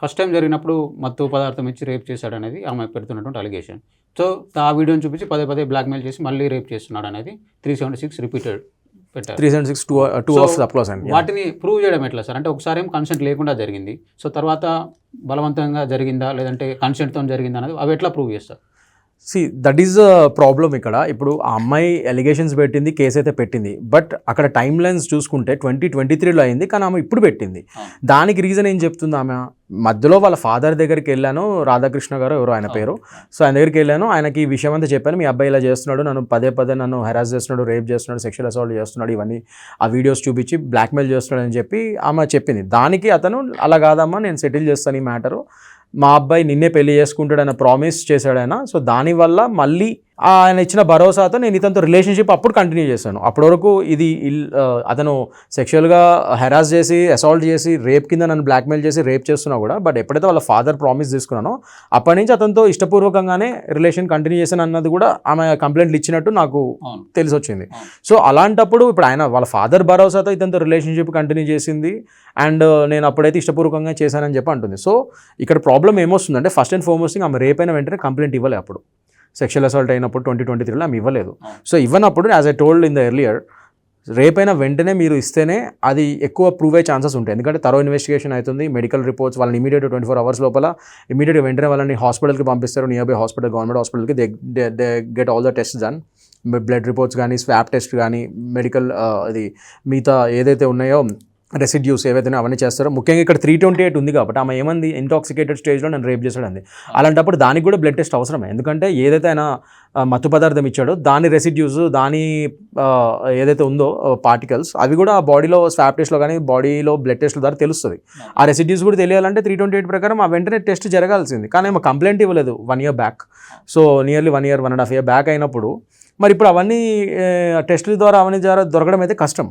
First time జరిగినప్పుడు మత్తు పదార్థం ఇచ్చి రేప్ చేశాడు అనేది ఆమె పెడుతున్నటువంటి అలిగేషన్ సో ఆ వీడియోని చూపించి పదే పదే బ్లాక్మెయిల్ చేసి మళ్ళీ రేప్ చేస్తున్నాడు అనేది త్రీ సెవెంటీ సిక్స్ రిపీటెడ్ పెట్టారు three six two two of అండి వాటిని ప్రూవ్ చేయడం ఎట్లా సార్? అంటే ఒకసారి ఏం కన్సెంట్ లేకుండా జరిగింది. సో తర్వాత బలవంతంగా జరిగిందా? లేదంటే కన్సెంట్తో జరిగిందా? అనేది అవి ఎట్లా ప్రూవ్ చేస్తారు? సి దట్ ఈస్ ప్రాబ్లం ఇక్కడ. ఇప్పుడు ఆ అమ్మాయి ఎలిగేషన్స్ పెట్టింది కేసు అయితే పెట్టింది. బట్ అక్కడ టైమ్ లైన్స్ చూసుకుంటే ట్వంటీ ట్వంటీ త్రీలో అయింది కానీ ఆమె ఇప్పుడు పెట్టింది. దానికి రీజన్ ఏం చెప్తుంది ఆమె? మధ్యలో వాళ్ళ ఫాదర్ దగ్గరికి వెళ్ళాను రాధాకృష్ణ గారు ఎవరో ఆయన పేరు. సో ఆయన దగ్గరికి వెళ్ళాను ఆయనకి ఈ విషయం అంతా చెప్పాను. మీ అబ్బాయి ఇలా చేస్తున్నాడు నన్ను పదే పదే నన్ను హెరాస్ చేస్తున్నాడు రేప్ చేస్తున్నాడు సెక్షువల్ అసాల్ట్ చేస్తున్నాడు ఇవన్నీ ఆ వీడియోస్ చూపించి బ్లాక్మెయిల్ చేస్తున్నాడు అని చెప్పి ఆమె చెప్పింది. దానికి అతను అలా కాదమ్మా నేను సెటిల్ చేస్తాను ఈ మ్యాటరు మా అబ్బాయి నిన్నే పెళ్ళి చేసుకుంటాడని ప్రామిస్ చేశాడు ఆయన సో దానివల్ల మళ్ళీ ఆయన ఇచ్చిన భరోసాతో నేను ఇతనితో రిలేషన్షిప్ అప్పుడు కంటిన్యూ చేశాను. అప్పటి వరకు ఇది అతను సెక్షువల్గా హెరాస్ చేసి అసాల్ట్ చేసి రేప్ కింద నన్ను బ్లాక్మెయిల్ చేసి రేప్ చేస్తున్నా కూడా బట్ ఎప్పుడైతే వాళ్ళ ఫాదర్ ప్రామిస్ తీసుకున్నానో అప్పటి నుంచి అతనితో ఇష్టపూర్వకంగానే రిలేషన్ కంటిన్యూ చేశాను అన్నది కూడా ఆమె కంప్లైంట్లు ఇచ్చినట్టు నాకు తెలిసి వచ్చింది. సో అలాంటప్పుడు ఇప్పుడు ఆయన వాళ్ళ ఫాదర్ భరోసాతో ఇతనితో రిలేషన్షిప్ కంటిన్యూ చేసింది అండ్ నేను అప్పుడైతే ఇష్టపూర్వకంగా చేశానని చెప్పి అంటుంది. సో ఇక్కడ ప్రాబ్లం ఏమొస్తుందంటే ఫస్ట్ అండ్ ఫార్మోస్ట్ ఆమె రేప్ అయిన వెంటనే కంప్లైంట్ ఇవ్వలే అప్పుడు. సెక్షువల్ అసాల్ట్ అయినప్పుడు ట్వంటీ ట్వంటీ త్రీలో ఆమె ఇవ్వలేదు. So ఇవ్వనప్పుడు as I told in the earlier rape అయిన వెంటనే మీరు ఇస్తేనే అది ఎక్కువ ప్రూవ్ అయ్యే ఛాన్సెస్ ఉంటాయి. ఎందుకంటే తరో ఇన్వెస్టిగేషన్ అవుతుంది మెడికల్ రిపోర్ట్స్ వాళ్ళని ఇమీడియట్ ట్వంటీ ఫోర్ అవర్స్ లోపల ఇమీడియట్గా వెంటనే వాళ్ళని హాస్పిటల్కి పంపిస్తారు. నియర్ బై హాస్పిటల్ గవర్నమెంట్ హాస్పిటల్కి they they get all the test done blood reports కానీ స్వాప్ టెస్ట్ కానీ మెడికల్ అది మిగతా ఏదైతే ఉన్నాయో రెసిడ్యూస్ ఏవైతే అవన్నీ చేస్తారో. ముఖ్యంగా ఇక్కడ త్రీ ట్వంటీ ఎయిట్ ఉంది కాబట్టి ఆమె ఏమంది? ఇంటాక్సికేటెడ్ స్టేజ్లో నేను రేప్ చేశాడంది అలాంటప్పుడు దానికి కూడా బ్లడ్ టెస్ట్ అవసరమే. ఎందుకంటే ఏదైతే ఆయన మత్తు పదార్థం ఇచ్చాడో దాని రెసిడ్యూస్ దాని ఏదైతే ఉందో పార్టికల్స్ అవి కూడా బాడీలో స్వాప్ టెస్ట్లో కానీ బాడీలో బ్లడ్ టెస్ట్ల ద్వారా తెలుస్తుంది. ఆ రెసిడ్యూస్ కూడా తెలియాలంటే త్రీ ట్వంటీ ఎయిట్ ప్రకారం ఆ వెంటనే టెస్ట్ జరగాల్సింది. కానీ ఏమో కంప్లైంట్ ఇవ్వలేదు one year back so nearly one year one and half year back అయినప్పుడు. మరి ఇప్పుడు అవన్నీ టెస్టుల ద్వారా అవన్నీ ద్వారా దొరకడం అయితే కష్టం.